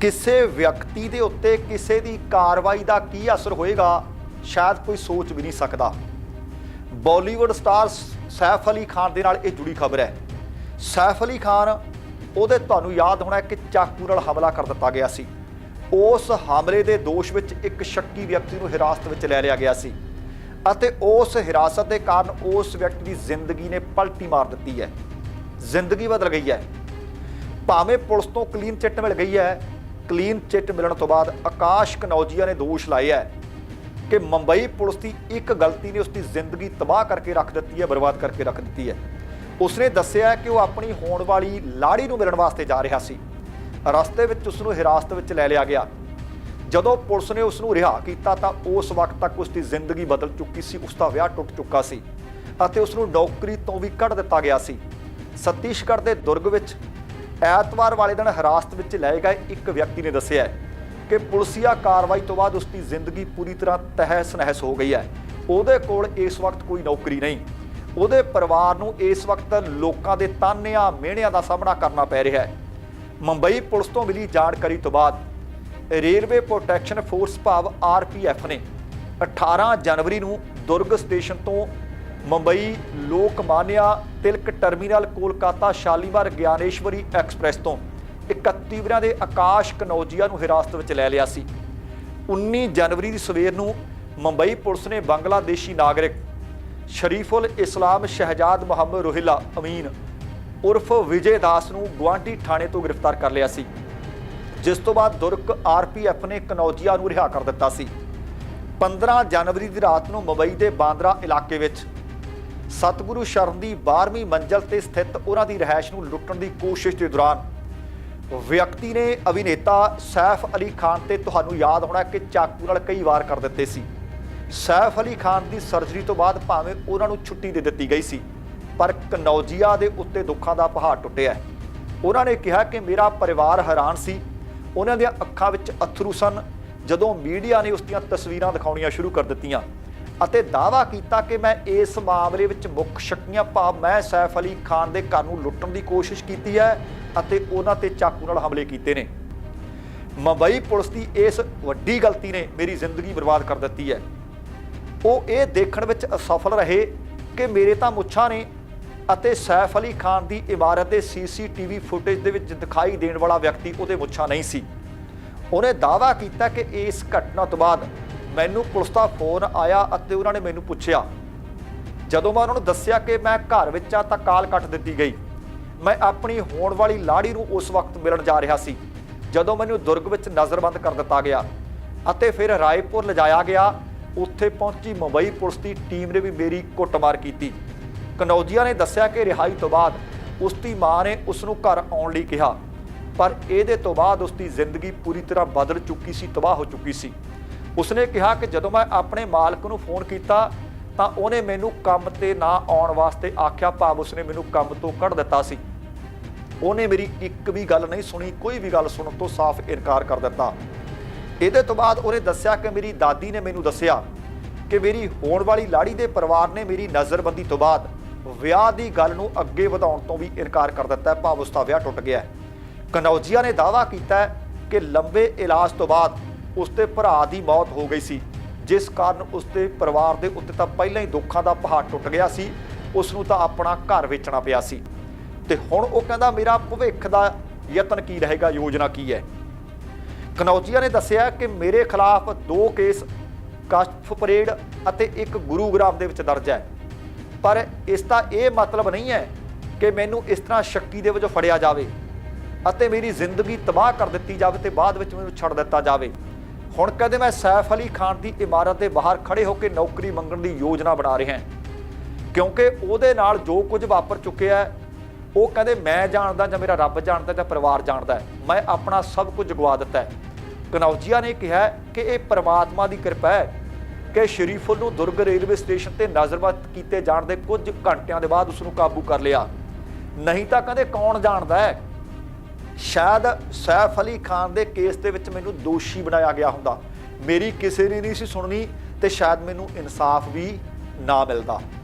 ਕਿਸੇ ਵਿਅਕਤੀ ਦੇ ਉੱਤੇ ਕਿਸੇ ਦੀ ਕਾਰਵਾਈ ਦਾ ਕੀ ਅਸਰ ਹੋਏਗਾ, ਸ਼ਾਇਦ ਕੋਈ ਸੋਚ ਵੀ ਨਹੀਂ ਸਕਦਾ। ਬਾਲੀਵੁੱਡ ਸਟਾਰ ਸੈਫ ਅਲੀ ਖਾਨ ਦੇ ਨਾਲ ਇਹ ਜੁੜੀ ਖਬਰ ਹੈ। ਸੈਫ ਅਲੀ ਖਾਨ, ਉਹਦੇ ਤੁਹਾਨੂੰ ਯਾਦ ਹੋਣਾ ਕਿ ਚਾਕੂ ਨਾਲ ਹਮਲਾ ਕਰ ਦਿੱਤਾ ਗਿਆ ਸੀ। ਉਸ ਹਮਲੇ ਦੇ ਦੋਸ਼ ਵਿੱਚ ਇੱਕ ਸ਼ੱਕੀ ਵਿਅਕਤੀ ਨੂੰ ਹਿਰਾਸਤ ਵਿੱਚ ਲੈ ਲਿਆ ਗਿਆ ਸੀ ਅਤੇ ਉਸ ਹਿਰਾਸਤ ਦੇ ਕਾਰਨ ਉਸ ਵਿਅਕਤੀ ਦੀ ਜ਼ਿੰਦਗੀ ਨੇ ਪਲਟੀ ਮਾਰ ਦਿੱਤੀ ਹੈ। ਜ਼ਿੰਦਗੀ ਬਦਲ ਗਈ ਹੈ। ਭਾਵੇਂ ਪੁਲਿਸ ਤੋਂ ਕਲੀਨ ਚਿੱਟ ਮਿਲ ਗਈ ਹੈ ਕਲੀਨ ਚਿੱਟ ਮਿਲਣ ਤੋਂ ਬਾਅਦ ਆਕਾਸ਼ ਕਨੌਜੀਆ ਨੇ ਦੋਸ਼ ਲਾਇਆ ਹੈ ਕਿ ਮੁੰਬਈ ਪੁਲਿਸ ਦੀ ਇੱਕ ਗਲਤੀ ਨੇ ਉਸ ਦੀ ਜ਼ਿੰਦਗੀ ਤਬਾਹ ਕਰਕੇ ਰੱਖ ਦਿੱਤੀ ਹੈ, ਬਰਬਾਦ ਕਰਕੇ ਰੱਖ ਦਿੱਤੀ ਹੈ। ਉਸਨੇ ਦੱਸਿਆ ਕਿ ਉਹ ਆਪਣੀ ਹੋਣ ਵਾਲੀ ਲਾੜੀ ਨੂੰ ਮਿਲਣ ਵਾਸਤੇ ਜਾ ਰਿਹਾ ਸੀ। ਰਸਤੇ ਵਿੱਚ ਉਸ ਨੂੰ ਹਿਰਾਸਤ ਵਿੱਚ ਲੈ ਲਿਆ ਗਿਆ। ਜਦੋਂ ਪੁਲਿਸ ਨੇ ਉਸ ਨੂੰ ਰਿਹਾ ਕੀਤਾ ਤਾਂ ਉਸ ਵਕਤ ਤੱਕ ਉਸ ਦੀ ਜ਼ਿੰਦਗੀ ਬਦਲ ਚੁੱਕੀ ਸੀ ਉਸ ਦਾ ਵਿਆਹ ਟੁੱਟ ਚੁੱਕਾ ਸੀ ਅਤੇ ਉਸ ਨੂੰ ਨੌਕਰੀ ਤੋਂ ਵੀ ਕੱਢ ਦਿੱਤਾ ਗਿਆ ਸੀ। ਸਤੀਸ਼ਗੜ੍ਹ ਦੇ ਦੁਰਗ ਵਿੱਚ ਐਤਵਾਰ ਵਾਲੇ ਦਿਨ ਹਿਰਾਸਤ ਵਿੱਚ ਲਏ ਗਏ ਇੱਕ ਵਿਅਕਤੀ ਨੇ ਦੱਸਿਆ ਕਿ ਪੁਲਸੀਆ ਕਾਰਵਾਈ ਤੋਂ ਬਾਅਦ ਉਸ ਦੀ ਜ਼ਿੰਦਗੀ ਪੂਰੀ ਤਰ੍ਹਾਂ ਤਹਿਸ ਨਹਿਸ ਹੋ ਗਈ ਹੈ। ਉਹਦੇ ਕੋਲ ਇਸ ਵਕਤ ਕੋਈ ਨੌਕਰੀ ਨਹੀਂ। ਉਹਦੇ ਪਰਿਵਾਰ ਨੂੰ ਇਸ ਵਕਤ ਲੋਕਾਂ ਦੇ ਤਾਨਿਆਂ ਮਿਹਣਿਆਂ ਦਾ ਸਾਹਮਣਾ ਕਰਨਾ ਪੈ ਰਿਹਾ ਹੈ। ਮੁੰਬਈ ਪੁਲਿਸ ਤੋਂ ਮਿਲੀ ਜਾਣਕਾਰੀ ਤੋਂ ਬਾਅਦ ਰੇਲਵੇ ਪ੍ਰੋਟੈਕਸ਼ਨ ਫੋਰਸ ਭਾਵ ਆਰਪੀਐਫ ਨੇ 18 ਜਨਵਰੀ ਨੂੰ ਦੁਰਗ ਸਟੇਸ਼ਨ ਤੋਂ ਮੁੰਬਈ ਲੋਕਮਾਨਿਆ ਤਿਲਕ ਟਰਮੀਨਲ ਕੋਲਕਾਤਾ ਸ਼ਾਲੀਮਾਰ ਗਿਆਨੇਸ਼ਵਰੀ ਐਕਸਪ੍ਰੈਸ ਤੋਂ 31 ਵਰਿਆਂ ਦੇ ਆਕਾਸ਼ ਕਨੌਜੀਆ ਨੂੰ ਹਿਰਾਸਤ ਵਿੱਚ ਲੈ ਲਿਆ ਸੀ। 19 ਜਨਵਰੀ ਦੀ ਸਵੇਰ ਨੂੰ ਮੁੰਬਈ ਪੁਲਿਸ ਨੇ ਬੰਗਲਾਦੇਸ਼ੀ ਨਾਗਰਿਕ ਸ਼ਰੀਫੁਲ ਇਸਲਾਮ ਸ਼ਹਿਜਾਦ ਮੁਹੰਮਦ ਰੋਹਿਲਾ ਅਮੀਨ ਉਰਫ ਵਿਜੇ ਦਾਸ ਨੂੰ ਗੁਆਂਢੀ ਥਾਣੇ ਤੋਂ ਗ੍ਰਿਫਤਾਰ ਕਰ ਲਿਆ ਸੀ। ਜਿਸ ਤੋਂ ਬਾਅਦ ਦੁਰਗ ਆਰਪੀਐਫ ਨੇ ਕਨੌਜੀਆ ਨੂੰ ਰਿਹਾ ਕਰ ਦਿੱਤਾ ਸੀ। 15 ਜਨਵਰੀ ਦੀ ਰਾਤ ਨੂੰ ਮੁੰਬਈ ਦੇ ਬਾਂਦਰਾ ਇਲਾਕੇ ਵਿੱਚ ਸਤਿਗੁਰੂ ਸ਼ਰਨ ਦੀ 12ਵੀਂ ਮੰਜ਼ਲ ਤੇ ਸਥਿਤ ਉਹਨਾਂ ਦੀ ਰਹਿائش ਨੂੰ ਲੁੱਟਣ ਦੀ ਕੋਸ਼ਿਸ਼ ਦੇ ਦੌਰਾਨ ਵਿਅਕਤੀ ਨੇ ਅਭਿਨੇਤਾ ਸੈਫ ਅਲੀ ਖਾਨ ਤੇ ਤੁਹਾਨੂੰ ਯਾਦ ਹੋਣਾ ਕਿ ਚਾਕੂ ਨਾਲ ਕਈ ਵਾਰ ਕਰ ਦਿੱਤੇ ਸੀ। ਸੈਫ ਅਲੀ ਖਾਨ ਦੀ ਸਰਜਰੀ ਤੋਂ ਬਾਅਦ ਭਾਵੇਂ ਉਹਨਾਂ ਨੂੰ ਛੁੱਟੀ ਦੇ ਦਿੱਤੀ ਗਈ ਸੀ, ਪਰ ਕਨੌਜੀਆ ਦੇ ਉੱਤੇ ਦੁੱਖਾਂ ਦਾ ਪਹਾੜ ਟੁੱਟਿਆ ਉਹਨਾਂ ਨੇ ਕਿਹਾ ਕਿ ਮੇਰਾ ਪਰਿਵਾਰ ਹੈਰਾਨ ਸੀ। ਉਹਨਾਂ ਦੀਆਂ ਅੱਖਾਂ ਵਿੱਚ ਅਥਰੂ ਸਨ। ਜਦੋਂ ਮੀਡੀਆ ਨੇ ਉਸ ਦੀਆਂ ਤਸਵੀਰਾਂ ਦਿਖਾਉਣੀਆਂ ਸ਼ੁਰੂ ਕਰ ਦਿੱਤੀਆਂ ਅਤੇ ਦਾਅਵਾ ਕੀਤਾ ਕਿ ਮੈਂ ਇਸ ਮਾਮਲੇ ਵਿੱਚ ਮੁੱਖ ਸ਼ੱਕੀਆਂ ਭਾਵ ਮੈਂ ਸੈਫ ਅਲੀ ਖਾਨ ਦੇ ਘਰ ਨੂੰ ਲੁੱਟਣ ਦੀ ਕੋਸ਼ਿਸ਼ ਕੀਤੀ ਹੈ ਅਤੇ ਉਹਨਾਂ ਤੇ ਚਾਕੂ ਨਾਲ ਹਮਲੇ ਕੀਤੇ ਨੇ। ਮੁੰਬਈ ਪੁਲਿਸ ਦੀ ਇਸ ਵੱਡੀ ਗਲਤੀ ਨੇ ਮੇਰੀ ਜ਼ਿੰਦਗੀ ਬਰਬਾਦ ਕਰ ਦਿੱਤੀ ਹੈ। ਉਹ ਇਹ ਦੇਖਣ ਵਿੱਚ ਅਸਫਲ ਰਹੇ ਕਿ ਮੇਰੇ ਤਾਂ ਮੁੱਛਾਂ ਨੇ ਅਤੇ ਸੈਫ ਅਲੀ ਖਾਨ ਦੀ ਇਮਾਰਤ ਦੇ ਸੀਸੀਟੀਵੀ ਫੁਟੇਜ ਦੇ ਵਿੱਚ ਦਿਖਾਈ ਦੇਣ ਵਾਲਾ ਵਿਅਕਤੀ ਉਹਦੇ ਮੁੱਛਾਂ ਨਹੀਂ ਸੀ। ਉਹਨੇ ਦਾਅਵਾ ਕੀਤਾ ਕਿ ਇਸ ਘਟਨਾ ਤੋਂ ਬਾਅਦ ਮੈਨੂੰ ਪੁਲਿਸ ਦਾ ਫੋਨ ਆਇਆ ਅਤੇ ਉਹਨਾਂ ਨੇ ਮੈਨੂੰ ਪੁੱਛਿਆ। ਜਦੋਂ ਮੈਂ ਉਹਨਾਂ ਨੂੰ ਦੱਸਿਆ ਕਿ ਮੈਂ ਘਰ ਵਿੱਚ ਆ ਤਾਂ ਕਾਲ ਕੱਟ ਦਿੱਤੀ ਗਈ। ਮੈਂ ਆਪਣੀ ਹੋਣ ਵਾਲੀ ਲਾੜੀ ਨੂੰ ਉਸ ਵਕਤ ਮਿਲਣ ਜਾ ਰਿਹਾ ਸੀ, ਜਦੋਂ ਮੈਨੂੰ ਦੁਰਗ ਵਿੱਚ ਨਜ਼ਰਬੰਦ ਕਰ ਦਿੱਤਾ ਗਿਆ ਅਤੇ ਫਿਰ ਰਾਏਪੁਰ ਲਿਜਾਇਆ ਗਿਆ। ਉੱਥੇ ਪਹੁੰਚੀ ਮੁੰਬਈ ਪੁਲਿਸ ਦੀ ਟੀਮ ਨੇ ਵੀ ਮੇਰੀ ਕੁੱਟਮਾਰ ਕੀਤੀ। ਕਨੌਜੀਆ ਨੇ ਦੱਸਿਆ ਕਿ ਰਿਹਾਈ ਤੋਂ ਬਾਅਦ ਉਸ ਦੀ ਮਾਂ ਨੇ ਉਸ ਨੂੰ ਘਰ ਆਉਣ ਲਈ ਕਿਹਾ, ਪਰ ਇਹਦੇ ਤੋਂ ਬਾਅਦ ਉਸ ਦੀ ਜ਼ਿੰਦਗੀ ਪੂਰੀ ਤਰ੍ਹਾਂ ਬਦਲ ਚੁੱਕੀ ਸੀ, ਤਬਾਹ ਹੋ ਚੁੱਕੀ ਸੀ। ਉਸਨੇ ਕਿਹਾ ਕਿ ਜਦੋਂ ਮੈਂ ਆਪਣੇ ਮਾਲਕ ਨੂੰ ਫੋਨ ਕੀਤਾ ਤਾਂ ਉਹਨੇ ਮੈਨੂੰ ਕੰਮ ਤੇ ਨਾ ਆਉਣ ਵਾਸਤੇ ਆਖਿਆ, ਭਾਵ ਉਸਨੇ ਮੈਨੂੰ ਕੰਮ ਤੋਂ ਕੱਢ ਦਿੱਤਾ ਸੀ। ਉਹਨੇ ਮੇਰੀ ਇੱਕ ਵੀ ਗੱਲ ਨਹੀਂ ਸੁਣੀ, ਕੋਈ ਵੀ ਗੱਲ ਸੁਣਨ ਤੋਂ ਸਾਫ਼ ਇਨਕਾਰ ਕਰ ਦਿੱਤਾ। ਇਹਦੇ ਤੋਂ ਬਾਅਦ ਉਹਨੇ ਦੱਸਿਆ ਕਿ ਮੇਰੀ ਦਾਦੀ ਨੇ ਮੈਨੂੰ ਦੱਸਿਆ ਕਿ ਮੇਰੀ ਹੋਣ ਵਾਲੀ ਲਾੜੀ ਦੇ ਪਰਿਵਾਰ ਨੇ ਮੇਰੀ ਨਜ਼ਰਬੰਦੀ ਤੋਂ ਬਾਅਦ ਵਿਆਹ ਦੀ ਗੱਲ ਨੂੰ ਅੱਗੇ ਵਧਾਉਣ ਤੋਂ ਵੀ ਇਨਕਾਰ ਕਰ ਦਿੱਤਾ, ਭਾਵ ਉਸ ਦਾ ਵਿਆਹ ਟੁੱਟ ਗਿਆ। ਕਨੌਜੀਆ ਨੇ ਦਾਅਵਾ ਕੀਤਾ ਕਿ ਲੰਬੇ ਇਲਾਜ ਤੋਂ ਬਾਅਦ ਉਸ ਦੇ ਭਰਾ ਦੀ ਮੌਤ ਹੋ ਗਈ ਸੀ। ਜਿਸ ਕਾਰਨ ਉਸ ਦੇ ਪਰਿਵਾਰ ਦੇ ਉੱਤੇ ਤਾਂ ਪਹਿਲਾਂ ਹੀ ਦੁੱਖਾਂ ਦਾ ਪਹਾੜ ਟੁੱਟ ਗਿਆ ਸੀ। ਉਸ ਨੂੰ ਤਾਂ ਆਪਣਾ ਘਰ ਵੇਚਣਾ ਪਿਆ ਸੀ। ਤੇ ਹੁਣ ਉਹ ਕਹਿੰਦਾ, ਮੇਰਾ ਭਵਿੱਖ ਦਾ ਯਤਨ ਕੀ ਰਹੇਗਾ? ਯੋਜਨਾ ਕੀ ਹੈ? ਕਨੌਜੀਆ ਨੇ ਦੱਸਿਆ ਕਿ ਮੇਰੇ ਖਿਲਾਫ ਦੋ ਕੇਸ ਕਸ਼ਫ ਪਰੇਡ ਅਤੇ ਇੱਕ ਗੁਰੂਗ੍ਰਾਮ ਦੇ ਵਿੱਚ ਦਰਜ ਹੈ। ਪਰ ਇਸ ਦਾ ਇਹ ਮਤਲਬ ਨਹੀਂ ਹੈ ਕਿ ਮੈਨੂੰ ਇਸ ਤਰ੍ਹਾਂ ਸ਼ੱਕੀ ਦੇ ਵਜੋਂ ਫੜਿਆ ਜਾਵੇ ਅਤੇ ਮੇਰੀ ਜ਼ਿੰਦਗੀ ਤਬਾਹ ਕਰ ਦਿੱਤੀ ਜਾਵੇ ਤੇ ਬਾਅਦ ਵਿੱਚ ਮੈਨੂੰ ਛੱਡ ਦਿੱਤਾ ਜਾਵੇ। ਹੁਣ ਕਦੇ ਮੈਂ ਸੈਫ ਅਲੀ ਖਾਨ ਦੀ ਇਮਾਰਤ ਦੇ ਬਾਹਰ ਖੜੇ ਹੋ ਕੇ ਨੌਕਰੀ ਮੰਗਣ ਦੀ ਯੋਜਨਾ ਬਣਾ ਰਿਹਾ ਕਿਉਂਕਿ ਉਹਦੇ ਨਾਲ ਜੋ ਕੁਝ ਵਾਪਰ ਚੁੱਕਿਆ ਉਹ ਕਹਿੰਦੇ ਮੈਂ ਜਾਣਦਾ ਜਾਂ ਮੇਰਾ ਰੱਬ ਜਾਣਦਾ ਜਾਂ ਪਰਿਵਾਰ ਜਾਣਦਾ ਮੈਂ ਆਪਣਾ ਸਭ ਕੁਝ ਗਵਾ ਦਿੱਤਾ ਹੈ। ਕਨੌਜੀਆ ਨੇ ਕਿਹਾ ਕਿ ਇਹ ਪ੍ਰਮਾਤਮਾ ਦੀ ਕਿਰਪਾ ਹੈ ਕਿ ਸ਼ਰੀਫੁਲ ਨੂੰ ਦੁਰਗ ਰੇਲਵੇ ਸਟੇਸ਼ਨ ਤੇ ਨਜ਼ਰਬੰਦ ਕੀਤੇ ਜਾਣ ਦੇ ਕੁਝ ਘੰਟਿਆਂ ਦੇ ਬਾਅਦ ਉਸ ਨੂੰ ਕਾਬੂ ਕਰ ਲਿਆ। ਨਹੀਂ ਤਾਂ ਕਹਿੰਦੇ ਕੌਣ ਜਾਣਦਾ ਹੈ? ਸ਼ਾਇਦ ਸੈਫ ਅਲੀ ਖਾਨ ਦੇ ਕੇਸ ਦੇ ਵਿੱਚ ਮੈਨੂੰ ਦੋਸ਼ੀ ਬਣਾਇਆ ਗਿਆ ਹੁੰਦਾ। ਮੇਰੀ ਕਿਸੇ ਨੇ ਨਹੀਂ ਸੀ ਸੁਣਨੀ ਤੇ ਸ਼ਾਇਦ ਮੈਨੂੰ ਇਨਸਾਫ ਵੀ ਨਾ ਮਿਲਦਾ।